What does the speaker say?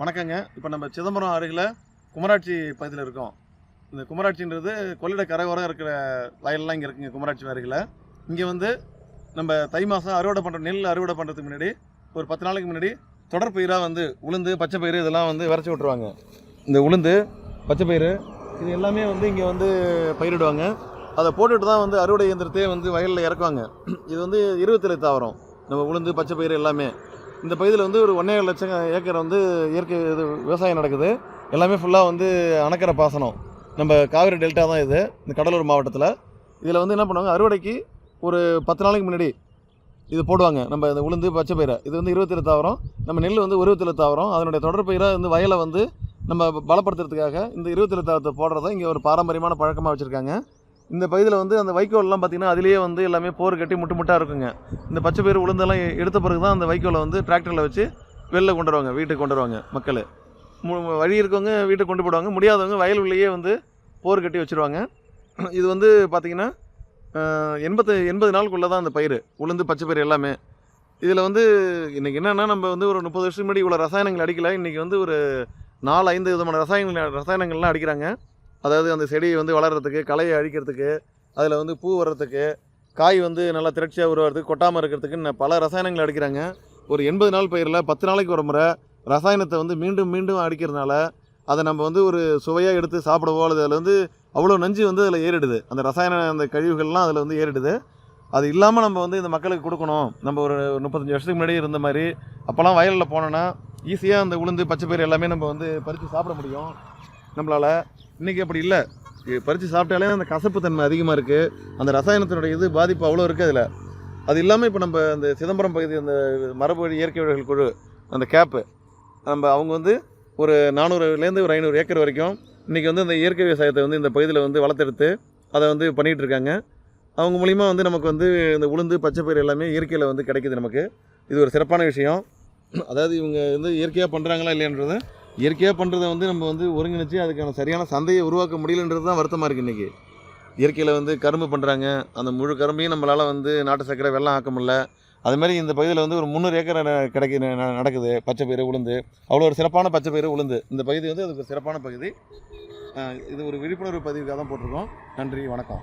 வணக்கங்க. இப்போ நம்ம சிதம்பரம் அருகில் குமராட்சி பகுதியில் இருக்கோம். இந்த குமராட்சின்றது கொள்ளிட கரையோரம் இருக்கிற வயல்லாம் இங்கே இருக்குங்க குமராட்சி அருகில். இங்கே வந்து நம்ம தை மாதம் அறுவடை பண்ணுற நெல் அறுவடை பண்ணுறதுக்கு முன்னாடி ஒரு பத்து நாளைக்கு முன்னாடி தொடர்பயிராக வந்து உளுந்து பச்சை பயிறு இதெல்லாம் வந்து விரைச்சி விட்ருவாங்க இந்த உளுந்து பச்சை பயிறு இது எல்லாமே வந்து இங்கே வந்து பயிரிடுவாங்க. அதை போட்டுட்டு தான் வந்து அறுவடை இயந்திரத்தையே வந்து வயலில் இறக்குவாங்க. இது வந்து இருபத்தேழு தாவரம். நம்ம உளுந்து பச்சை பயிறு எல்லாமே. இந்த பகுதியில் வந்து ஒரு ஒன்றே லட்சம் ஏக்கர் வந்து இயற்கை இது விவசாயம் நடக்குது. எல்லாமே ஃபுல்லாக வந்து அணக்கரை பாசனம். நம்ம காவிரி டெல்டா தான் இது இந்த கடலூர் மாவட்டத்தில். இதில் வந்து என்ன பண்ணுவாங்க அறுவடைக்கு ஒரு பத்து நாளைக்கு முன்னாடி இது போடுவாங்க. நம்ம இந்த உளுந்து பச்சை பயிரை இது வந்து இருபத்தேழு தாவரம். நம்ம நெல் வந்து இருபத்தேழு தாவரம். அதனுடைய தொடர்பயிராக வந்து வயலை வந்து நம்ம பலப்படுத்துறதுக்காக இந்த இருபத்தேழு தாவரத்தை போடுறத இங்கே ஒரு பாரம்பரியமான பழக்கமாக வச்சுருக்காங்க. இந்த பகுதியில் வந்து அந்த வைக்கோல்லாம் பார்த்திங்கன்னா அதிலேயே வந்து எல்லாமே போர் கட்டி முட்டு முட்டாக இருக்குங்க. இந்த பச்சை பயிர் உளுந்தெல்லாம் எடுத்த பிறகு தான் அந்த வைக்கோலை வந்து டிராக்டரில் வச்சு வெளில கொண்டு வருவாங்க வீட்டுக்கு கொண்டு வருவாங்க மக்கள். மு- வழி இருக்கவங்க வீட்டுக்கு கொண்டு போடுவாங்க முடியாதவங்க வயல்வெளியே வந்து போர் கட்டி வச்சுருவாங்க. இது வந்து பார்த்திங்கன்னா எண்பத்து எண்பது நாளுக்குள்ளே தான் அந்த பயிர் உளுந்து பச்சை பயிர் எல்லாமே. இதில் வந்து இன்றைக்கி என்னென்னா நம்ம வந்து ஒரு முப்பது வருஷத்துக்கு முன்னாடி இவ்வளோ ரசாயனங்கள் அடிக்கல இன்றைக்கி வந்து ஒரு நாலு ஐந்து விதமான ரசாயனங்கள் ரசாயனங்கள்லாம் அடிக்கிறாங்க. அதாவது அந்த செடி வந்து வளர்கிறதுக்கு களையை அழிக்கிறதுக்கு அதில் வந்து பூ வர்றதுக்கு காய் வந்து நல்லா திரட்சியாக உருவாகிறதுக்கு கொட்டாமல் இருக்கிறதுக்கு இன்னும் பல ரசாயனங்கள் அடிக்கிறாங்க. ஒரு எண்பது நாள் பயிரில் பத்து நாளைக்கு ஒரு முறை ரசாயனத்தை வந்து மீண்டும் மீண்டும் அடிக்கிறதுனால அதை நம்ம வந்து ஒரு சுவையாக எடுத்து சாப்பிடவோ அல்லது அதில் வந்து அவ்வளோ நஞ்சு வந்து அதில் ஏறிடுது. அந்த ரசாயன அந்த கழிவுகள்லாம் அதில் வந்து ஏறிடுது. அது இல்லாமல் நம்ம வந்து இந்த மக்களுக்கு கொடுக்கணும். நம்ம ஒரு முப்பத்தஞ்சு வருஷத்துக்கு முன்னாடி இருந்த மாதிரி அப்போல்லாம் வயலில் போனோன்னா ஈஸியாக அந்த உளுந்து பச்சை பயிர் எல்லாமே நம்ம வந்து பறித்து சாப்பிட முடியும். நம்மளால் இன்றைக்கி அப்படி இல்லை. பறித்து சாப்பிட்டாலே அந்த கசப்பு தன்மை அதிகமாக இருக்குது அந்த ரசாயனத்தினுடைய இது பாதிப்பு அவ்வளோ இருக்குது அதில். அது இல்லாமல் இப்போ நம்ம அந்த சிதம்பரம் பகுதி அந்த மரபு இயற்கை வழிகள் குழு அந்த கேப்பு நம்ம அவங்க வந்து ஒரு நானூறுலேருந்து ஒரு ஐநூறு ஏக்கர் வரைக்கும் இன்றைக்கி வந்து அந்த இயற்கை விவசாயத்தை வந்து இந்த பகுதியில் வந்து வளர்த்தெடுத்து அதை வந்து பண்ணிகிட்டு இருக்காங்க. அவங்க மூலிமா வந்து நமக்கு வந்து இந்த உளுந்து பச்சை பயிர் எல்லாமே இயற்கையில் வந்து கிடைக்குது நமக்கு. இது ஒரு சிறப்பான விஷயம். அதாவது இவங்க வந்து இயற்கையாக பண்ணுறாங்களா இல்லையான்றது இயற்கையாக பண்ணுறத வந்து நம்ம வந்து ஒருங்கிணைச்சு அதுக்கான சரியான சந்தையை உருவாக்க முடியலன்றது தான் வருத்தமாக இருக்குது இன்றைக்கி இயற்கையில் வந்து கரும்பு பண்ணுறாங்க அந்த முழு கரும்பையும் நம்மளால் வந்து நாட்டு சர்க்கரை வெள்ளம் ஆக்க முடியல. அது மாதிரி இந்த பகுதியில் வந்து ஒரு முந்நூறு ஏக்கர் கிடைக்க ந- நடக்குது. பச்சை பயிறு உளுந்து. அவ்வளோ ஒரு சிறப்பான பச்சை பயிறு உளுந்து. இந்த பகுதி வந்து அதுக்கு ஒரு சிறப்பான பகுதி. இது ஒரு விழிப்புணர்வு பதிவுக்காக தான் போட்டிருக்கோம். நன்றி வணக்கம்.